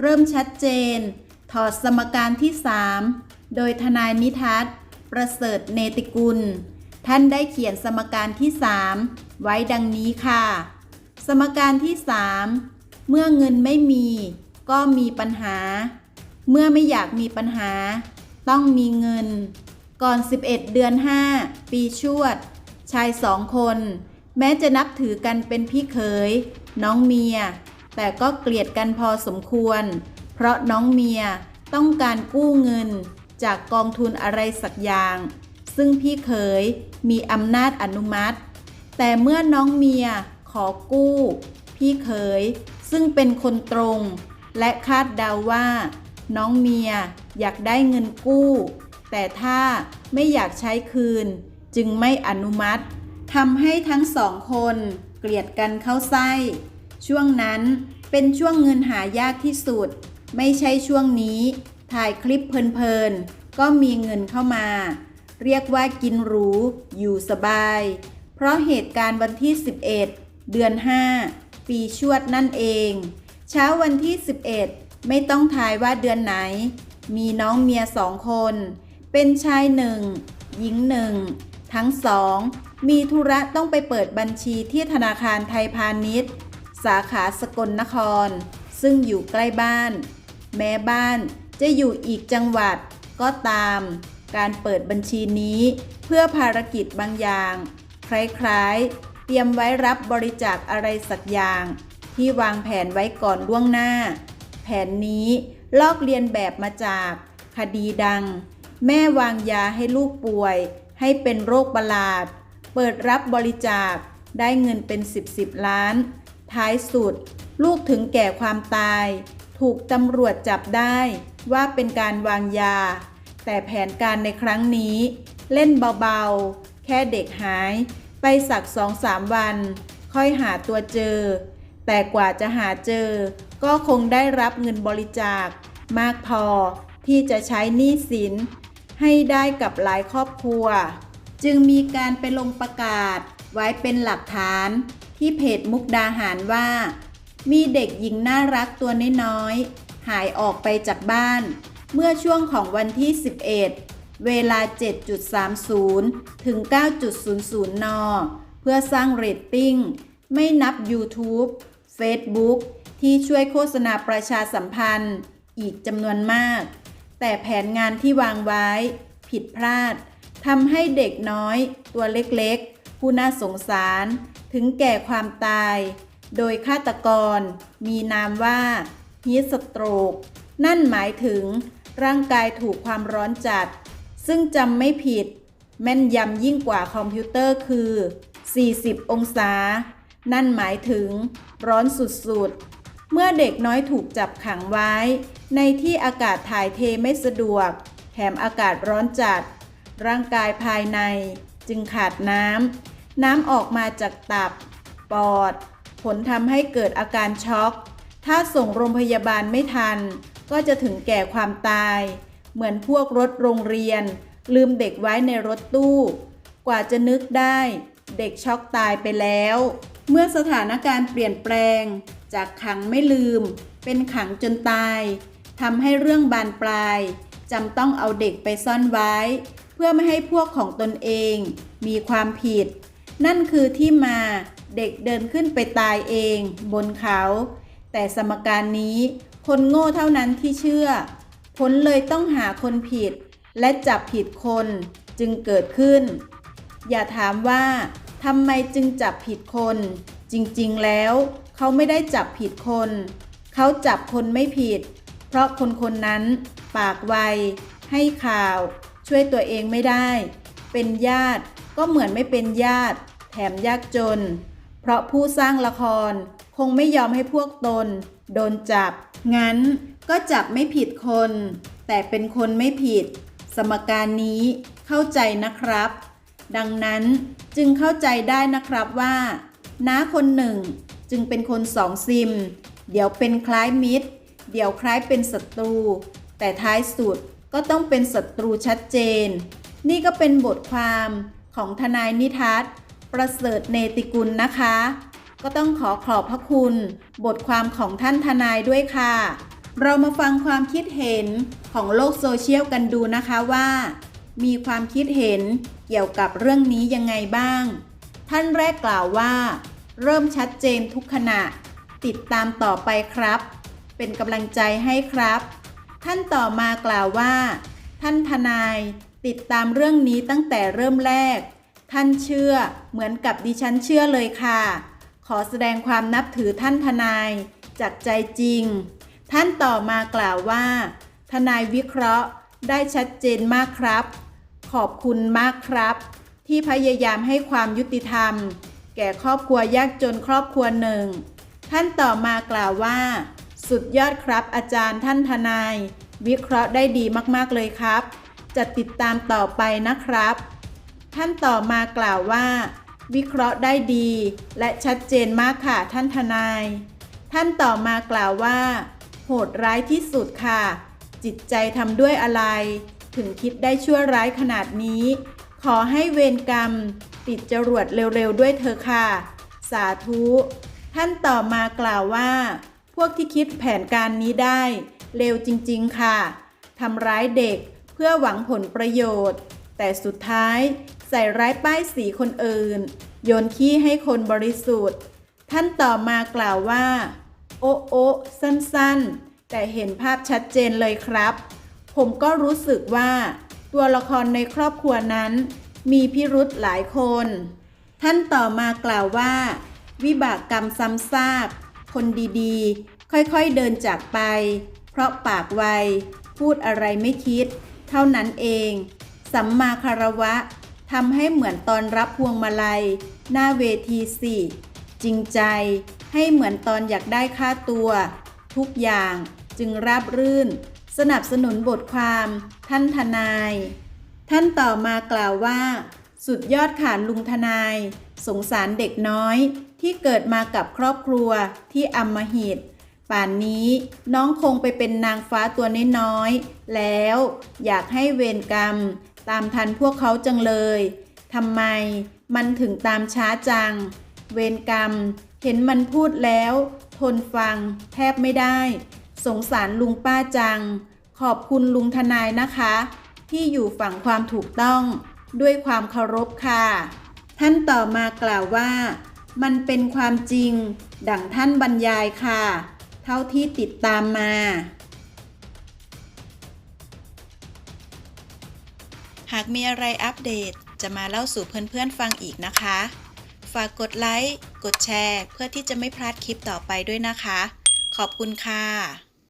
เริ่มชัดเจน ถอดสมการที่ 3 โดยทนายนิทัศน์ประเสริฐเนติกุล ท่านได้เขียนสมการที่ 3 ไว้ดังนี้ค่ะ สมการที่ 3 เมื่อเงินไม่มี ก็มีปัญหา เมื่อไม่อยากมีปัญหา ต้องมีเงิน ก่อน 11 เดือน 5 ปีชวด ชายสองคน แม้จะนับถือกันเป็นพี่เขย น้องเมีย แต่ก็เกลียดกันพอสมควร เพราะน้องเมียต้องการกู้เงินจากกองทุนอะไรสักอย่าง ซึ่งพี่เขยมีอำนาจอนุมัติ แต่เมื่อน้องเมียขอกู้ พี่เขยซึ่งเป็นคนตรง และคาดเดาว่า น้องเมียอยากได้เงินกู้ แต่ถ้าไม่อยากใช้คืน จึงไม่อนุมัติทำให้ทั้งสองคนเกลียดกันเข้าไส้ ช่วงนั้นเป็นช่วงเงินหายากที่สุด ไม่ใช่ช่วงนี้ ถ่ายคลิปเพลินๆ ก็มีเงินเข้ามา เรียกว่ากินหรู อยู่สบาย เพราะเหตุการณ์วันที่ 11 เดือน 5 ปีชวดนั่นเอง เช้าวันที่ 11 ไม่ต้องทายว่าเดือนไหน มีน้องเมียสองคน เป็นชายหนึ่งหญิงหนึ่งทั้งสองมีธุระต้องไปเปิดบัญชีที่ธนาคารไทยพาณิชย์ สาขาสกลนคร ซึ่งอยู่ใกล้บ้าน แม้บ้านจะอยู่อีกจังหวัดก็ตาม การเปิดบัญชีนี้เพื่อภารกิจบางอย่าง คล้ายๆ เตรียมไว้รับบริจาคอะไรสักอย่าง ที่วางแผนไว้ก่อนล่วงหน้า แผนนี้ลอกเลียนแบบมาจากคดีดัง แม่วางยาให้ลูกป่วย ให้เป็นโรคประหลาด เปิดรับบริจาคได้เงินเป็นสิบสิบล้าน ท้ายสุด ลูกถึงแก่ความตาย ถูกตำรวจจับได้ว่าเป็นการวางยา แต่แผนการในครั้งนี้ เล่นเบาๆ แค่เด็กหาย ไปสักสองสามวัน ค่อยหาตัวเจอ แต่กว่าจะหาเจอ ก็คงได้รับเงินบริจาค มากพอที่จะใช้หนี้สิน ให้ได้กับหลายครอบครัว จึงมีการไปลงประกาศไว้เป็นหลักฐาน ที่เพจมุกดาหารว่า มีเด็กหญิงน่ารักตัวน้อยๆหายออกไปจากบ้าน เมื่อช่วงของวันที่ 11 เวลา 7.30 ถึง 9.00 น เพื่อสร้างเรตติ้ง ไม่นับ YouTube Facebook ที่ช่วยโฆษณาประชาสัมพันธ์ อีกจำนวนมาก แต่แผนงานที่วางไว้ ผิดพลาดทำให้เด็กน้อยตัวเล็กๆ ผู้น่าสงสารถึงแก่ความตาย โดยฆาตกร มีนามว่าฮีสโตรก นั่นหมายถึงร่างกายถูกความร้อนจัด ซึ่งจำไม่ผิด แม่นยำยิ่งกว่าคอมพิวเตอร์คือ 40 องศา นั่นหมายถึงร้อนสุดๆ เมื่อเด็กน้อยถูกจับขังไว้ ในที่อากาศถ่ายเทไม่สะดวก แถมอากาศร้อนจัด ร่างกายภายใน จึงขาดน้ำ น้ำออกมาจากตับ ปอด ผลทำให้เกิดอาการช็อก ถ้าส่งโรงพยาบาลไม่ทัน ก็จะถึงแก่ความตาย เหมือนพวกรถโรงเรียน ลืมเด็กไว้ในรถตู้ กว่าจะนึกได้ เด็กช็อกตายไปแล้ว เมื่อสถานการณ์เปลี่ยนแปลง จากขังไม่ลืม เป็นขังจนตายทำให้เรื่องบานปลายจำต้องเอาเด็กไปซ่อนไว้ เพื่อไม่ให้พวกของตนเองมีความผิด นั่นคือที่มาเด็กเดินขึ้นไปตายเองบนเขา แต่สมการนี้คนโง่เท่านั้นที่เชื่อ ผลเลยต้องหาคนผิด และจับผิดคนจึงเกิดขึ้น อย่าถามว่าทำไมจึงจับผิดคน จริงๆแล้วเขาไม่ได้จับผิดคน เขาจับคนไม่ผิด เพราะคนคนนั้นปากไวให้ข่าว ช่วยตัวเองไม่ได้ เป็นญาติก็เหมือนไม่เป็นญาติ แถมยากจน เพราะผู้สร้างละครคงไม่ยอมให้พวกตน โดนจับ งั้นก็จับไม่ผิดคน แต่เป็นคนไม่ผิด สมการนี้เข้าใจนะครับ ดังนั้นจึงเข้าใจได้นะครับว่าน้าคนหนึ่งจึงเป็นคนสองซิม เดี๋ยวเป็นคล้ายมิตร เดี๋ยวคล้ายเป็นศัตรู แต่ท้ายสุด ก็ต้องเป็นศัตรูชัดเจน นี่ก็เป็นบทความของทนายนิทัศน์ประเสริฐเนติกุลนะคะ ก็ต้องขอขอบพระคุณ บทความของท่านทนายด้วยค่ะ เรามาฟังความคิดเห็นของโลกโซเชียลกันดูนะคะว่า มีความคิดเห็นเกี่ยวกับเรื่องนี้ยังไงบ้าง ท่านแรกกล่าวว่า เริ่มชัดเจนทุกขณะ ติดตามต่อไปครับ เป็นกำลังใจให้ครับ ท่านต่อมากล่าวว่า ท่านทนายติดตามเรื่องนี้ตั้งแต่เริ่มแรก ท่านเชื่อเหมือนกับดิฉันเชื่อเลยค่ะ ขอแสดงความนับถือท่านทนายจากใจจริง ท่านต่อมากล่าวว่า ทนายวิเคราะห์ได้ชัดเจนมากครับ ขอบคุณมากครับ ที่พยายามให้ความยุติธรรม แก่ครอบครัวยากจนครอบครัวหนึ่ง ท่านต่อมากล่าวว่า สุดยอดครับ อาจารย์ท่านทนาย วิเคราะห์ได้ดีมากๆเลยครับ จะติดตามต่อไปนะครับ ท่านต่อมากล่าวว่า วิเคราะห์ได้ดี และชัดเจนมากค่ะท่านทนาย ท่านต่อมากล่าวว่า โหดร้ายที่สุดค่ะ จิตใจทำด้วยอะไร ถึงคิดได้ชั่วร้ายขนาดนี้ ขอให้เวรกรรม ติดจรวดเร็วๆด้วยเธอค่ะ สาธุ ท่านต่อมากล่าวว่า วกที่คิดแผนการนี้ได้เร็วจริงๆค่ะทำร้ายเด็กเพื่อหวังผลประโยชน์ แต่สุดท้ายใส่ร้ายป้ายสีคนอื่น โยนขี้ให้คนบริสุทธิ์ ท่านต่อมากล่าวว่า โอะโอะสั้นๆ แต่เห็นภาพชัดเจนเลยครับ ผมก็รู้สึกว่า ตัวละครในครอบครัวนั้น มีพิรุธหลายคน ท่านต่อมากล่าวว่า วิบากกรรมซ้ำซาก คนดีๆ ค่อยๆเดินจากไป เพราะปากไว พูดอะไรไม่คิด เท่านั้นเอง สัมมาคารวะทำให้เหมือนตอนรับพวงมาลัย หน้าเวทีสิจริงใจให้เหมือนตอนอยากได้ค่าตัว ทุกอย่างจึงราบรื่น สนับสนุนบทความท่านทนาย ท่านต่อมากล่าวว่า สุดยอดขานลุงทนาย สงสารเด็กน้อย ที่เกิดมากับครอบครัวที่อำมหิต ป่านนี้น้องคงไปเป็นนางฟ้าตัวน้อยๆแล้วอยากให้เวรกรรม ตามทันพวกเขาจังเลยทำไมมันถึงตามช้าจัง เวรกรรม เห็นมันพูดแล้ว ทนฟัง แทบไม่ได้ สงสารลุงป้าจัง ขอบคุณลุงทนายนะคะ ที่อยู่ฝั่งความถูกต้องด้วยความเคารพค่ะ ท่านต่อมากล่าวว่า มันเป็นความจริง ดั่งท่านบรรยายค่ะ เท่าที่ติดตามมา หากมีอะไรอัปเดตจะมาเล่าสู่เพื่อนๆฟังอีกนะคะ ฝากกดไลค์ กดแชร์ เพื่อที่จะไม่พลาดคลิปต่อไปด้วยนะคะ ขอบคุณค่ะ